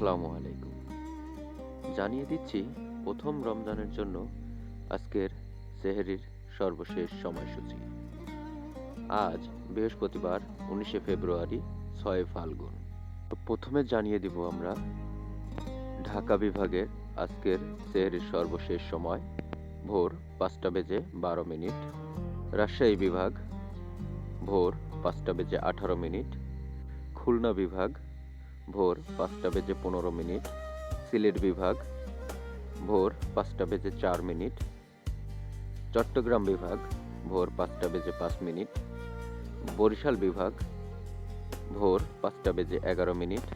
আসসালামু আলাইকুম। জানিয়ে দিচ্ছি, প্রথম রমজানের জন্য আজকের সেহেরির সর্বশেষ সময়সূচি। আজ বৃহস্পতিবার, উনিশে ফেব্রুয়ারি, ছয় ফাল্গুন। প্রথমে জানিয়ে দিব আমরা ঢাকা বিভাগের আজকের সেহেরির সর্বশেষ সময়, ভোর পাঁচটা বেজে বারো মিনিট। রাজশাহী বিভাগ, ভোর পাঁচটা বেজে আঠারো মিনিট। খুলনা বিভাগ ভোর পাঁচটা বেজে পনেরো মিনিট। সিলেট বিভাগ, ভোর পাঁচটা বেজে চার মিনিট। চট্টগ্রাম বিভাগ, ভোর পাঁচটা বেজে পাঁচ মিনিট। বরিশাল বিভাগ, ভোর পাঁচটা বেজে এগারো মিনিট।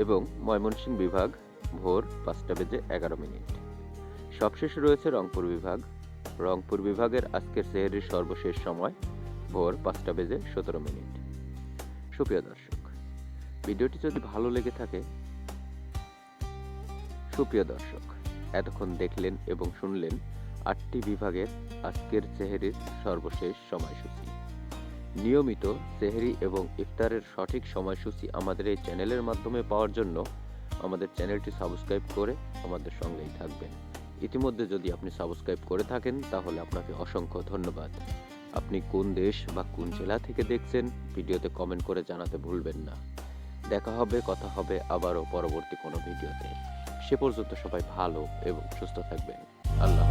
এবং ময়মনসিংহ বিভাগ, ভোর পাঁচটা বেজে এগারো মিনিট। সবশেষে রয়েছে রংপুর বিভাগ। রংপুর বিভাগের আজকের সেহেরির সর্বশেষ সময় ভোর পাঁচটা বেজে সতেরো মিনিট। সুপ্রিয় দর্শক ভিডিওটি যদি ভালো লেগে থাকে, সুপ্রিয় দর্শক, এতক্ষণ দেখলেন এবং শুনলেন আটটি বিভাগের আজকের সেহেরির সর্বশেষ সময়সূচি। নিয়মিত সেহেরি এবং ইফতারের সঠিক সময়সূচি আমাদের এই চ্যানেলের মাধ্যমে পাওয়ার জন্য আমাদের চ্যানেলটি সাবস্ক্রাইব করে আমাদের সঙ্গেই থাকবেন। ইতিমধ্যে যদি আপনি সাবস্ক্রাইব করে থাকেন, তাহলে আপনাকে অসংখ্য ধন্যবাদ। আপনি কোন দেশ বা কোন জেলা থেকে দেখছেন, ভিডিওতে কমেন্ট করে জানাতে ভুলবেন না। দেখা হবে, কথা হবে আবারও পরবর্তী কোনো ভিডিওতে। সে পর্যন্ত সবাই ভালো এবং সুস্থ থাকবেন। আল্লাহ